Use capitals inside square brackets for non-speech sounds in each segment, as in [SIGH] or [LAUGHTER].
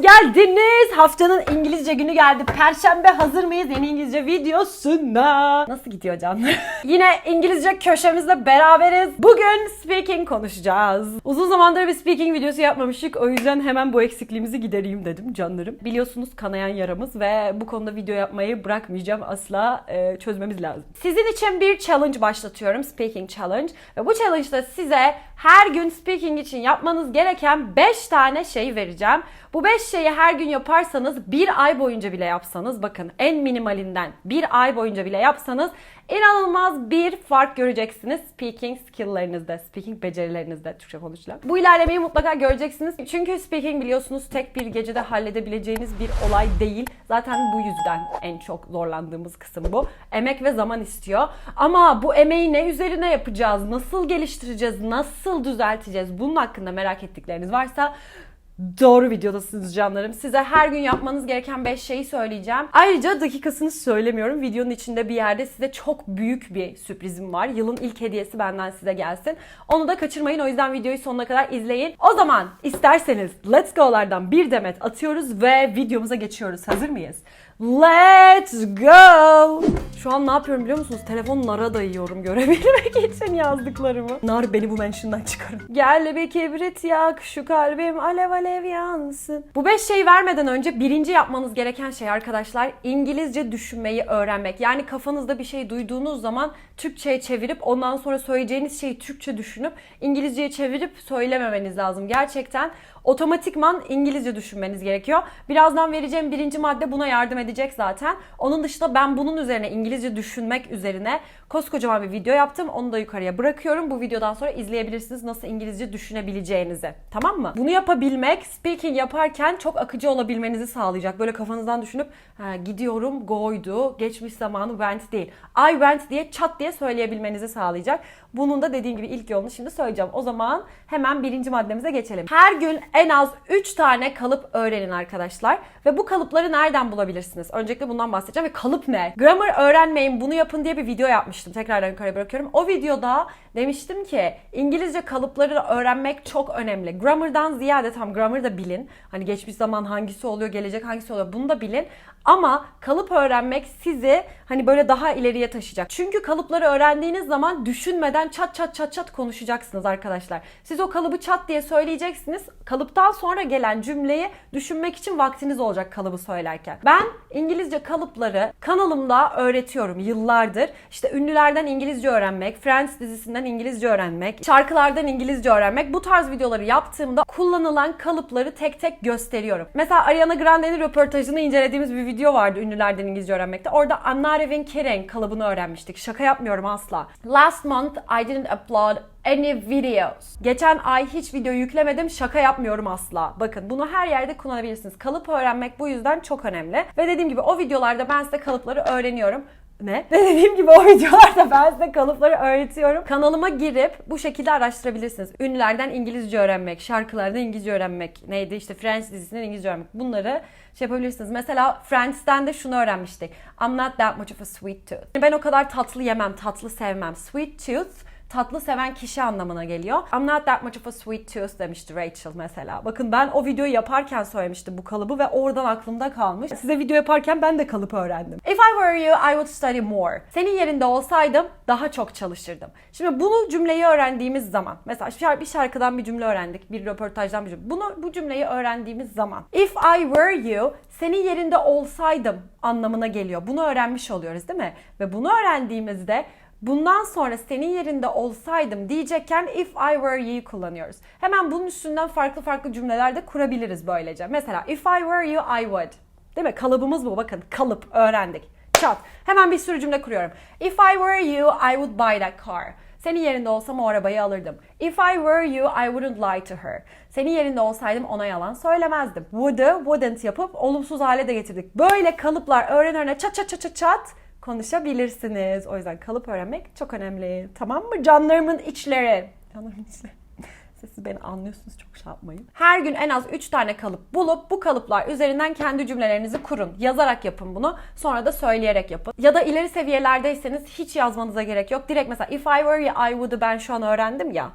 geldiniz. Haftanın İngilizce günü geldi. Perşembe hazır mıyız yeni İngilizce videosuna? Nasıl gidiyor canlar? [LAUGHS] Yine İngilizce köşemizde beraberiz. Bugün speaking konuşacağız. Uzun zamandır bir speaking videosu yapmamıştık. O yüzden hemen bu eksikliğimizi gidereyim dedim canlarım. Biliyorsunuz kanayan yaramız ve bu konuda video yapmayı bırakmayacağım asla. Ee, çözmemiz lazım. Sizin için bir challenge başlatıyorum. Speaking challenge. Ve bu challenge'da size her gün speaking için yapmanız gereken 5 tane şey vereceğim. Bu 5 şeyi her gün yaparsanız bir ay boyunca bile yapsanız bakın en minimalinden bir ay boyunca bile yapsanız inanılmaz bir fark göreceksiniz speaking skill'lerinizde, speaking becerilerinizde Türkçe konuşulan. Bu ilerlemeyi mutlaka göreceksiniz. Çünkü speaking biliyorsunuz tek bir gecede halledebileceğiniz bir olay değil. Zaten bu yüzden en çok zorlandığımız kısım bu. Emek ve zaman istiyor. Ama bu emeği ne üzerine yapacağız? Nasıl geliştireceğiz? Nasıl düzelteceğiz? Bunun hakkında merak ettikleriniz varsa Doğru videodasınız canlarım. Size her gün yapmanız gereken 5 şeyi söyleyeceğim. Ayrıca dakikasını söylemiyorum. Videonun içinde bir yerde size çok büyük bir sürprizim var. Yılın ilk hediyesi benden size gelsin. Onu da kaçırmayın. O yüzden videoyu sonuna kadar izleyin. O zaman isterseniz Let's Go'lardan bir demet atıyoruz ve videomuza geçiyoruz. Hazır mıyız? Let's go! Şu an ne yapıyorum biliyor musunuz? Telefon nara dayıyorum görebilmek [LAUGHS] için yazdıklarımı. Nar beni bu mention'dan çıkarın. Gel bir kibrit yak, şu kalbim alev alev yansın. Bu beş şeyi vermeden önce birinci yapmanız gereken şey arkadaşlar İngilizce düşünmeyi öğrenmek. Yani kafanızda bir şey duyduğunuz zaman Türkçe'ye çevirip ondan sonra söyleyeceğiniz şeyi Türkçe düşünüp İngilizce'ye çevirip söylememeniz lazım. Gerçekten otomatikman İngilizce düşünmeniz gerekiyor. Birazdan vereceğim birinci madde buna yardım edecek zaten. Onun dışında ben bunun üzerine İngilizce düşünmek üzerine koskocaman bir video yaptım. Onu da yukarıya bırakıyorum. Bu videodan sonra izleyebilirsiniz nasıl İngilizce düşünebileceğinizi. Tamam mı? Bunu yapabilmek speaking yaparken çok akıcı olabilmenizi sağlayacak. Böyle kafanızdan düşünüp gidiyorum go'ydu, geçmiş zamanı went değil. I went diye çat diye söyleyebilmenizi sağlayacak. Bunun da dediğim gibi ilk yolunu şimdi söyleyeceğim. O zaman hemen birinci maddemize geçelim. Her gün en az 3 tane kalıp öğrenin arkadaşlar. Ve bu kalıpları nereden bulabilirsiniz? Öncelikle bundan bahsedeceğim ve kalıp ne? Grammar öğrenmeyin bunu yapın diye bir video yapmıştım. Tekrardan yukarıya bırakıyorum. O videoda demiştim ki İngilizce kalıpları öğrenmek çok önemli. Grammar'dan ziyade tam grammar da bilin. Hani geçmiş zaman hangisi oluyor, gelecek hangisi oluyor bunu da bilin. Ama kalıp öğrenmek sizi hani böyle daha ileriye taşıyacak. Çünkü kalıpları öğrendiğiniz zaman düşünmeden çat çat çat çat konuşacaksınız arkadaşlar. Siz o kalıbı çat diye söyleyeceksiniz. Kalıptan sonra gelen cümleyi düşünmek için vaktiniz olacak kalıbı söylerken. Ben İngilizce kalıpları kanalımda öğretiyorum yıllardır. İşte ünlülerden İngilizce öğrenmek, Friends dizisinden İngilizce öğrenmek, şarkılardan İngilizce öğrenmek bu tarz videoları yaptığımda kullanılan kalıpları tek tek gösteriyorum. Mesela Ariana Grande'nin röportajını incelediğimiz bir video vardı ünlülerden İngilizce öğrenmekte. Orada I'm not even kidding kalıbını öğrenmiştik. Şaka yapmıyorum asla. Last month I didn't upload any videos. Geçen ay hiç video yüklemedim. Şaka yapmıyorum asla. Bakın bunu her yerde kullanabilirsiniz. Kalıp öğrenmek bu yüzden çok önemli. Ve dediğim gibi o videolarda ben size kalıpları öğreniyorum. Ne? [LAUGHS] Ve dediğim gibi o videolarda ben size kalıpları öğretiyorum. Kanalıma girip bu şekilde araştırabilirsiniz. Ünlülerden İngilizce öğrenmek, şarkılardan İngilizce öğrenmek, neydi işte Friends dizisinden İngilizce öğrenmek. Bunları şey yapabilirsiniz. Mesela Friends'ten de şunu öğrenmiştik. I'm not that much of a sweet tooth. Ben o kadar tatlı yemem, tatlı sevmem. Sweet tooth tatlı seven kişi anlamına geliyor. I'm not that much of a sweet tooth demişti Rachel mesela. Bakın ben o videoyu yaparken söylemiştim bu kalıbı ve oradan aklımda kalmış. Size video yaparken ben de kalıp öğrendim. If I were you, I would study more. Senin yerinde olsaydım daha çok çalışırdım. Şimdi bunu cümleyi öğrendiğimiz zaman, mesela bir şarkıdan bir cümle öğrendik, bir röportajdan bir cümle. Bunu bu cümleyi öğrendiğimiz zaman, if I were you, senin yerinde olsaydım anlamına geliyor. Bunu öğrenmiş oluyoruz değil mi? Ve bunu öğrendiğimizde Bundan sonra senin yerinde olsaydım diyecekken if I were you kullanıyoruz. Hemen bunun üstünden farklı farklı cümleler de kurabiliriz böylece. Mesela if I were you I would. Değil mi? Kalıbımız bu. Bakın kalıp öğrendik. Çat. Hemen bir sürü cümle kuruyorum. If I were you I would buy that car. Senin yerinde olsam o arabayı alırdım. If I were you, I wouldn't lie to her. Senin yerinde olsaydım ona yalan söylemezdim. Would'ı wouldn't yapıp olumsuz hale de getirdik. Böyle kalıplar öğren öğrene çat çat çat çat çat konuşabilirsiniz. O yüzden kalıp öğrenmek çok önemli. Tamam mı canlarımın içleri? Canlarımın içleri. [LAUGHS] Siz beni anlıyorsunuz çok şey yapmayın. Her gün en az 3 tane kalıp bulup bu kalıplar üzerinden kendi cümlelerinizi kurun. Yazarak yapın bunu. Sonra da söyleyerek yapın. Ya da ileri seviyelerdeyseniz hiç yazmanıza gerek yok. Direkt mesela if I were you I would'ı ben şu an öğrendim ya.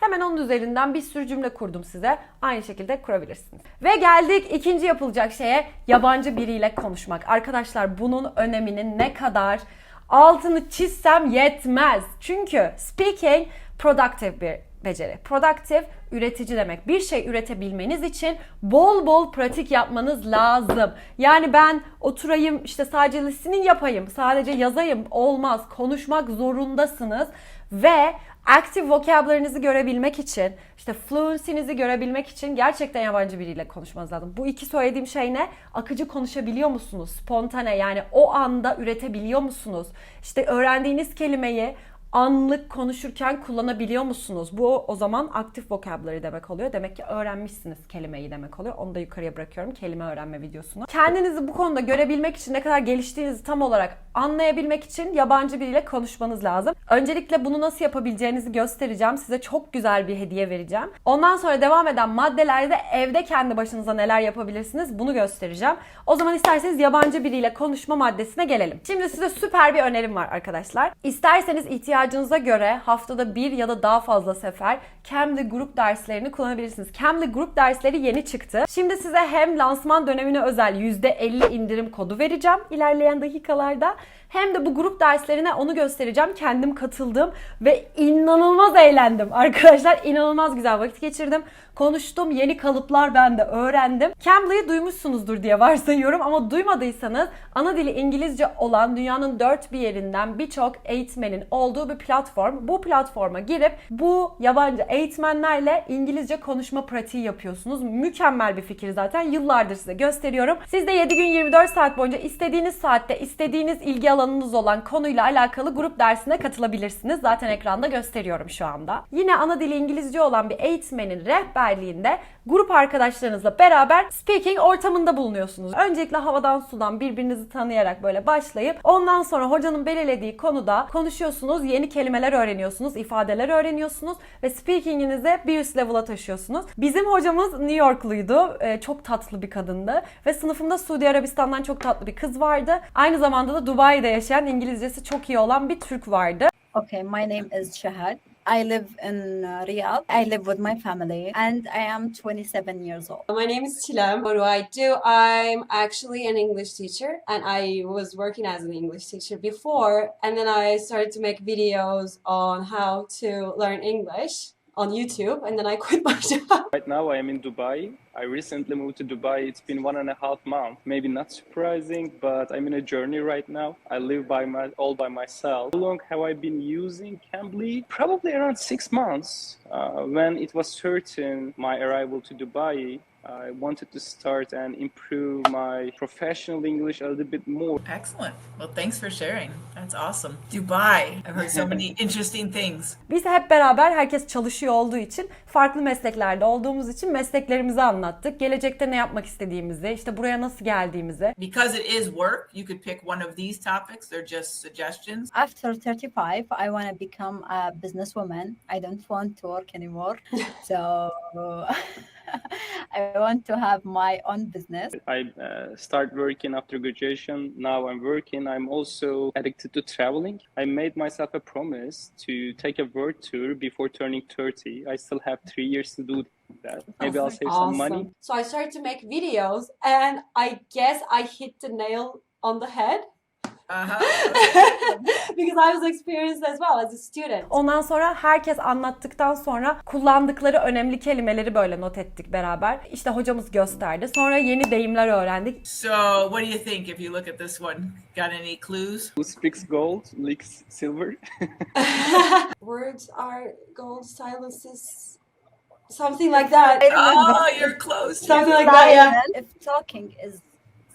Hemen onun üzerinden bir sürü cümle kurdum size. Aynı şekilde kurabilirsiniz. Ve geldik ikinci yapılacak şeye yabancı biriyle konuşmak. Arkadaşlar bunun öneminin ne kadar altını çizsem yetmez. Çünkü speaking productive bir beceri. Productive üretici demek. Bir şey üretebilmeniz için bol bol pratik yapmanız lazım. Yani ben oturayım işte sadece listening yapayım, sadece yazayım olmaz. Konuşmak zorundasınız ve active vocabulary'nizi görebilmek için, işte fluency'nizi görebilmek için gerçekten yabancı biriyle konuşmanız lazım. Bu iki söylediğim şey ne? Akıcı konuşabiliyor musunuz? Spontane yani o anda üretebiliyor musunuz? İşte öğrendiğiniz kelimeyi anlık konuşurken kullanabiliyor musunuz? Bu o zaman aktif vocabulary demek oluyor. Demek ki öğrenmişsiniz kelimeyi demek oluyor. Onu da yukarıya bırakıyorum kelime öğrenme videosunu. Kendinizi bu konuda görebilmek için ne kadar geliştiğinizi tam olarak anlayabilmek için yabancı biriyle konuşmanız lazım. Öncelikle bunu nasıl yapabileceğinizi göstereceğim. Size çok güzel bir hediye vereceğim. Ondan sonra devam eden maddelerde evde kendi başınıza neler yapabilirsiniz bunu göstereceğim. O zaman isterseniz yabancı biriyle konuşma maddesine gelelim. Şimdi size süper bir önerim var arkadaşlar. İsterseniz ihtiyacınıza göre haftada bir ya da daha fazla sefer Cambly grup derslerini kullanabilirsiniz. Cambly grup dersleri yeni çıktı. Şimdi size hem lansman dönemine özel %50 indirim kodu vereceğim ilerleyen dakikalarda. Hem de bu grup derslerine onu göstereceğim. Kendim katıldım ve inanılmaz eğlendim. Arkadaşlar inanılmaz güzel vakit geçirdim. Konuştum, yeni kalıplar ben de öğrendim. Cambly'yi duymuşsunuzdur diye varsayıyorum ama duymadıysanız ana dili İngilizce olan dünyanın dört bir yerinden birçok eğitmenin olduğu bir platform. Bu platforma girip bu yabancı eğitmenlerle İngilizce konuşma pratiği yapıyorsunuz. Mükemmel bir fikir zaten. Yıllardır size gösteriyorum. Siz de 7 gün 24 saat boyunca istediğiniz saatte istediğiniz ilgi alanınız olan konuyla alakalı grup dersine katılabilirsiniz. Zaten ekranda gösteriyorum şu anda. Yine ana dili İngilizce olan bir eğitmenin rehberliğinde grup arkadaşlarınızla beraber speaking ortamında bulunuyorsunuz. Öncelikle havadan sudan birbirinizi tanıyarak böyle başlayıp ondan sonra hocanın belirlediği konuda konuşuyorsunuz, yeni kelimeler öğreniyorsunuz, ifadeler öğreniyorsunuz ve speakinginizi bir üst level'a taşıyorsunuz. Bizim hocamız New Yorkluydu. Ee, çok tatlı bir kadındı ve sınıfımda Suudi Arabistan'dan çok tatlı bir kız vardı. Aynı zamanda da Dubai'de yaşayan İngilizcesi çok iyi olan bir Türk vardı. Okay, my name is Shahad. I live in uh, Riyadh. I live with my family and I am 27 years old. My name is Chilem. What do I do? I'm actually an English teacher and I was working as an English teacher before and then I started to make videos on how to learn English on YouTube and then I quit my [LAUGHS] job. Right now, I am in Dubai. I recently moved to Dubai. It's been one and a half months. Maybe not surprising, but I'm in a journey right now. I live by my all by myself. How long have I been using Cambly? Probably around six months. Uh, when it was certain my arrival to Dubai, I wanted to start and improve my professional English a little bit more. Excellent. Well, thanks for sharing. That's awesome. Dubai. I've heard so many [LAUGHS] interesting things. Biz hep beraber herkes çalışıyor olduğu için farklı mesleklerde olduğumuz için mesleklerimizi anlattık. Gelecekte ne yapmak istediğimizi, işte buraya nasıl geldiğimizi. Because it is work, you could pick one of these topics. They're just suggestions. After 35, I want to become a businesswoman. I don't want to work anymore. [LAUGHS] so [LAUGHS] I want to have my own business. I uh, start working after graduation. Now I'm working. I'm also addicted to traveling. I made myself a promise to take a world tour before turning 30. I still have three years to do that. Maybe I'll save some money. So I started to make videos and I guess I hit the nail on the head Uh-huh. [LAUGHS] because I was experienced as well as a student. Ondan sonra herkes anlattıktan sonra kullandıkları önemli kelimeleri böyle not ettik beraber. İşte hocamız gösterdi. Sonra yeni deyimler öğrendik. so, what do you think if you look at this one? Got any clues? Who speaks gold, licks silver. [LAUGHS] Words are gold, silence is something like that. Oh, you're close. Something like that, yeah. If talking is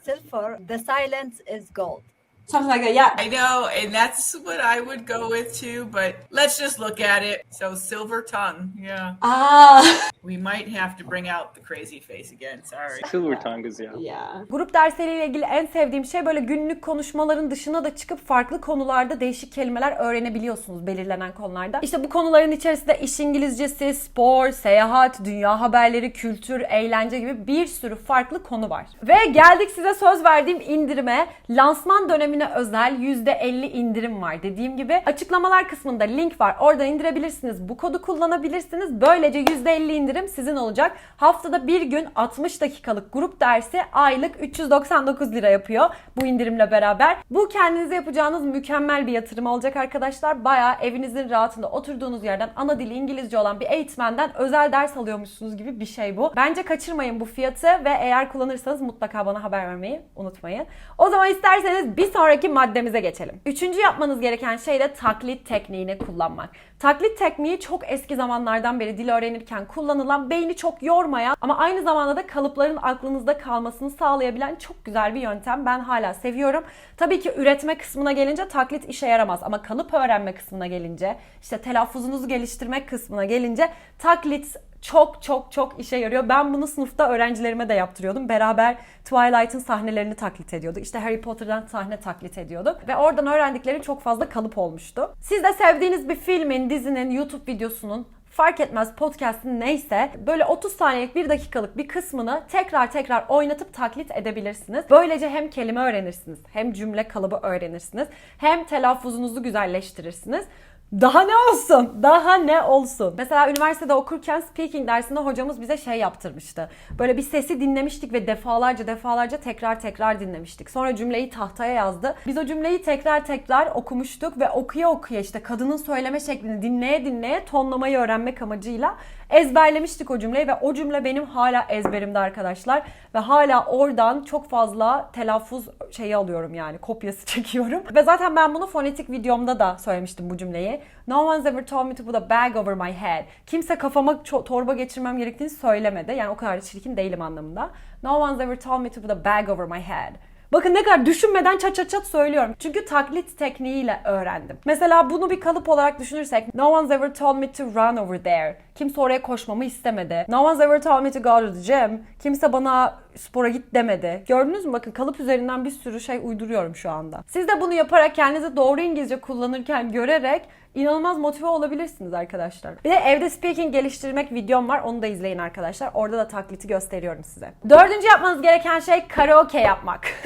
silver, the silence is gold. Something like that, yeah. I know, and that's what I would go with too, but let's just look at it. So, silver tongue. Yeah. Ah, [LAUGHS] We might have to bring out the crazy face again. Sorry. silver tongue is yeah. yeah. Grup dersleriyle ilgili en sevdiğim şey böyle günlük konuşmaların dışına da çıkıp farklı konularda değişik kelimeler öğrenebiliyorsunuz belirlenen konularda. İşte bu konuların içerisinde iş İngilizcesi, spor, seyahat, dünya haberleri, kültür, eğlence gibi bir sürü farklı konu var. Ve geldik size söz verdiğim indirime. Lansman dilimine özel %50 indirim var. Dediğim gibi açıklamalar kısmında link var. Oradan indirebilirsiniz. Bu kodu kullanabilirsiniz. Böylece %50 indirim sizin olacak. Haftada bir gün 60 dakikalık grup dersi aylık 399 lira yapıyor bu indirimle beraber. Bu kendinize yapacağınız mükemmel bir yatırım olacak arkadaşlar. Bayağı evinizin rahatında oturduğunuz yerden ana dili İngilizce olan bir eğitmenden özel ders alıyormuşsunuz gibi bir şey bu. Bence kaçırmayın bu fiyatı ve eğer kullanırsanız mutlaka bana haber vermeyi unutmayın. O zaman isterseniz bir sonraki maddemize geçelim. Üçüncü yapmanız gereken şey de taklit tekniğini kullanmak. Taklit tekniği çok eski zamanlardan beri dil öğrenirken kullanılan, beyni çok yormayan ama aynı zamanda da kalıpların aklınızda kalmasını sağlayabilen çok güzel bir yöntem. Ben hala seviyorum. Tabii ki üretme kısmına gelince taklit işe yaramaz ama kalıp öğrenme kısmına gelince, işte telaffuzunuzu geliştirmek kısmına gelince taklit çok çok çok işe yarıyor. Ben bunu sınıfta öğrencilerime de yaptırıyordum. Beraber Twilight'ın sahnelerini taklit ediyorduk. İşte Harry Potter'dan sahne taklit ediyorduk. Ve oradan öğrendiklerim çok fazla kalıp olmuştu. Siz de sevdiğiniz bir filmin, dizinin, YouTube videosunun fark etmez podcast'in neyse böyle 30 saniyelik 1 dakikalık bir kısmını tekrar tekrar oynatıp taklit edebilirsiniz. Böylece hem kelime öğrenirsiniz, hem cümle kalıbı öğrenirsiniz, hem telaffuzunuzu güzelleştirirsiniz. Daha ne olsun? Daha ne olsun? Mesela üniversitede okurken speaking dersinde hocamız bize şey yaptırmıştı. Böyle bir sesi dinlemiştik ve defalarca defalarca tekrar tekrar dinlemiştik. Sonra cümleyi tahtaya yazdı. Biz o cümleyi tekrar tekrar okumuştuk ve okuya okuya işte kadının söyleme şeklini dinleye dinleye tonlamayı öğrenmek amacıyla ezberlemiştik o cümleyi ve o cümle benim hala ezberimde arkadaşlar ve hala oradan çok fazla telaffuz şeyi alıyorum yani kopyası [LAUGHS] çekiyorum. Ve zaten ben bunu fonetik videomda da söylemiştim bu cümleyi. No one's ever told me to put a bag over my head. Kimse kafama torba geçirmem gerektiğini söylemedi. Yani o kadar da çirkin değilim anlamında. No one's ever told me to put a bag over my head. Bakın ne kadar düşünmeden çat çat çat söylüyorum. Çünkü taklit tekniğiyle öğrendim. Mesela bunu bir kalıp olarak düşünürsek No one's ever told me to run over there. Kimse oraya koşmamı istemedi. No one's ever told me to go to the gym. Kimse bana spora git demedi. Gördünüz mü? Bakın kalıp üzerinden bir sürü şey uyduruyorum şu anda. Siz de bunu yaparak kendinizi doğru İngilizce kullanırken görerek inanılmaz motive olabilirsiniz arkadaşlar. Bir de evde speaking geliştirmek videom var. Onu da izleyin arkadaşlar. Orada da taklidi gösteriyorum size. Dördüncü yapmanız gereken şey karaoke yapmak. [LAUGHS]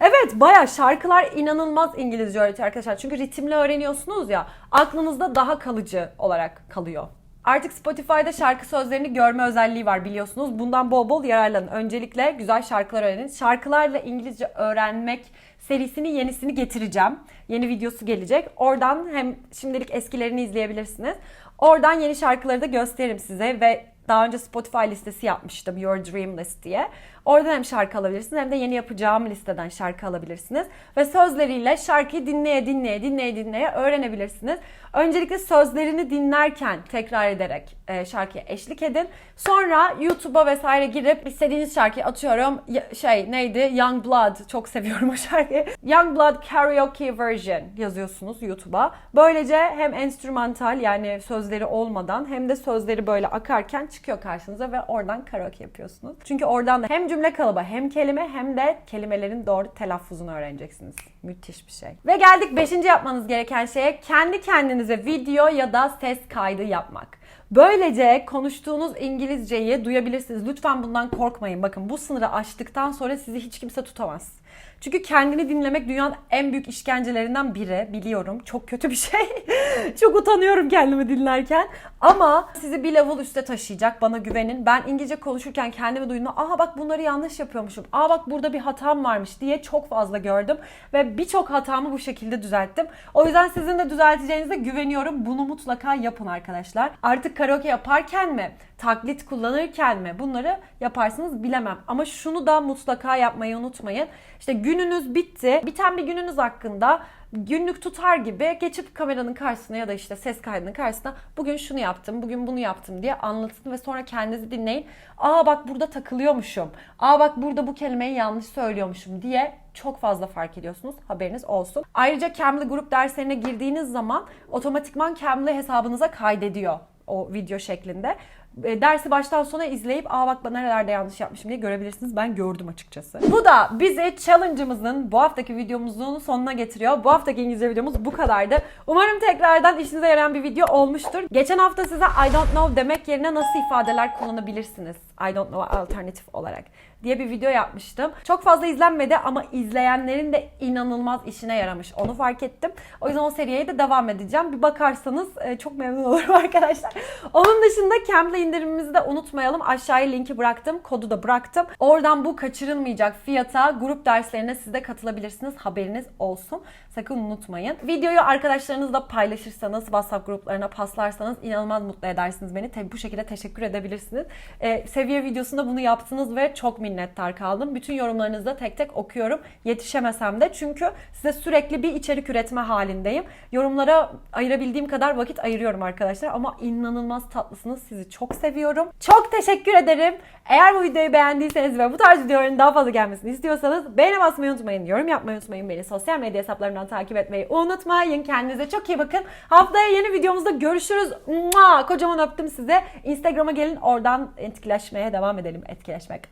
evet baya şarkılar inanılmaz İngilizce öğretiyor arkadaşlar. Çünkü ritimle öğreniyorsunuz ya aklınızda daha kalıcı olarak kalıyor. Artık Spotify'da şarkı sözlerini görme özelliği var biliyorsunuz. Bundan bol bol yararlanın. Öncelikle güzel şarkılar öğrenin. Şarkılarla İngilizce öğrenmek serisini yenisini getireceğim. Yeni videosu gelecek. Oradan hem şimdilik eskilerini izleyebilirsiniz. Oradan yeni şarkıları da gösteririm size ve daha önce Spotify listesi yapmıştım Your Dream List diye. Oradan hem şarkı alabilirsiniz hem de yeni yapacağım listeden şarkı alabilirsiniz. Ve sözleriyle şarkıyı dinleye dinleye dinleye dinleye öğrenebilirsiniz. Öncelikle sözlerini dinlerken tekrar ederek e, şarkıya eşlik edin. Sonra YouTube'a vesaire girip istediğiniz şarkıyı atıyorum. Şey neydi? Young Blood. Çok seviyorum o şarkıyı. Young Blood Karaoke Version yazıyorsunuz YouTube'a. Böylece hem enstrümantal yani sözleri olmadan hem de sözleri böyle akarken çıkıyor karşınıza ve oradan karaoke yapıyorsunuz. Çünkü oradan da hem cümle kalıbı hem kelime hem de kelimelerin doğru telaffuzunu öğreneceksiniz. Müthiş bir şey. Ve geldik 5. yapmanız gereken şeye kendi kendinize video ya da ses kaydı yapmak. Böylece konuştuğunuz İngilizceyi duyabilirsiniz. Lütfen bundan korkmayın. Bakın bu sınırı aştıktan sonra sizi hiç kimse tutamaz. Çünkü kendini dinlemek dünyanın en büyük işkencelerinden biri. Biliyorum. Çok kötü bir şey. [LAUGHS] Çok utanıyorum kendimi dinlerken. Ama sizi bir level üste taşıyacak. Bana güvenin. Ben İngilizce konuşurken kendimi duyduğumda aha bak bunları yanlış yapıyormuşum. Aa bak burada bir hatam varmış diye çok fazla gördüm. Ve birçok hatamı bu şekilde düzelttim. O yüzden sizin de düzelteceğinize güveniyorum. Bunu mutlaka yapın arkadaşlar. Artık karaoke yaparken mi? taklit kullanırken mi bunları yaparsınız bilemem. Ama şunu da mutlaka yapmayı unutmayın. İşte gününüz bitti. Biten bir gününüz hakkında günlük tutar gibi geçip kameranın karşısına ya da işte ses kaydının karşısına bugün şunu yaptım, bugün bunu yaptım diye anlatın ve sonra kendinizi dinleyin. Aa bak burada takılıyormuşum. Aa bak burada bu kelimeyi yanlış söylüyormuşum diye çok fazla fark ediyorsunuz. Haberiniz olsun. Ayrıca Cambly grup derslerine girdiğiniz zaman otomatikman Cambly hesabınıza kaydediyor o video şeklinde. E, dersi baştan sona izleyip aa bak ben nerelerde yanlış yapmışım diye görebilirsiniz. Ben gördüm açıkçası. Bu da bizi challenge'ımızın bu haftaki videomuzun sonuna getiriyor. Bu haftaki İngilizce videomuz bu kadardı. Umarım tekrardan işinize yarayan bir video olmuştur. Geçen hafta size I don't know demek yerine nasıl ifadeler kullanabilirsiniz? I don't know alternatif olarak diye bir video yapmıştım. Çok fazla izlenmedi ama izleyenlerin de inanılmaz işine yaramış. Onu fark ettim. O yüzden o seriye de devam edeceğim. Bir bakarsanız e, çok memnun olurum [LAUGHS] arkadaşlar. Onun dışında Cambly indirimimizi de unutmayalım. Aşağıya linki bıraktım. Kodu da bıraktım. Oradan bu kaçırılmayacak fiyata grup derslerine siz de katılabilirsiniz. Haberiniz olsun. Sakın unutmayın. Videoyu arkadaşlarınızla paylaşırsanız, WhatsApp gruplarına paslarsanız inanılmaz mutlu edersiniz beni. Tabii bu şekilde teşekkür edebilirsiniz. Ee, seviye videosunda bunu yaptınız ve çok minnettar kaldım. Bütün yorumlarınızı da tek tek okuyorum. Yetişemesem de çünkü size sürekli bir içerik üretme halindeyim. Yorumlara ayırabildiğim kadar vakit ayırıyorum arkadaşlar ama inanılmaz tatlısınız. Sizi çok seviyorum. Çok teşekkür ederim. Eğer bu videoyu beğendiyseniz ve bu tarz videoların daha fazla gelmesini istiyorsanız beğene basmayı unutmayın, yorum yapmayı unutmayın. Beni sosyal medya hesaplarımdan takip etmeyi unutmayın. Kendinize çok iyi bakın. Haftaya yeni videomuzda görüşürüz. Mua! Kocaman öptüm size. Instagram'a gelin oradan etkileşmeye devam edelim. Etkileşmek.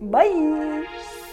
Bye.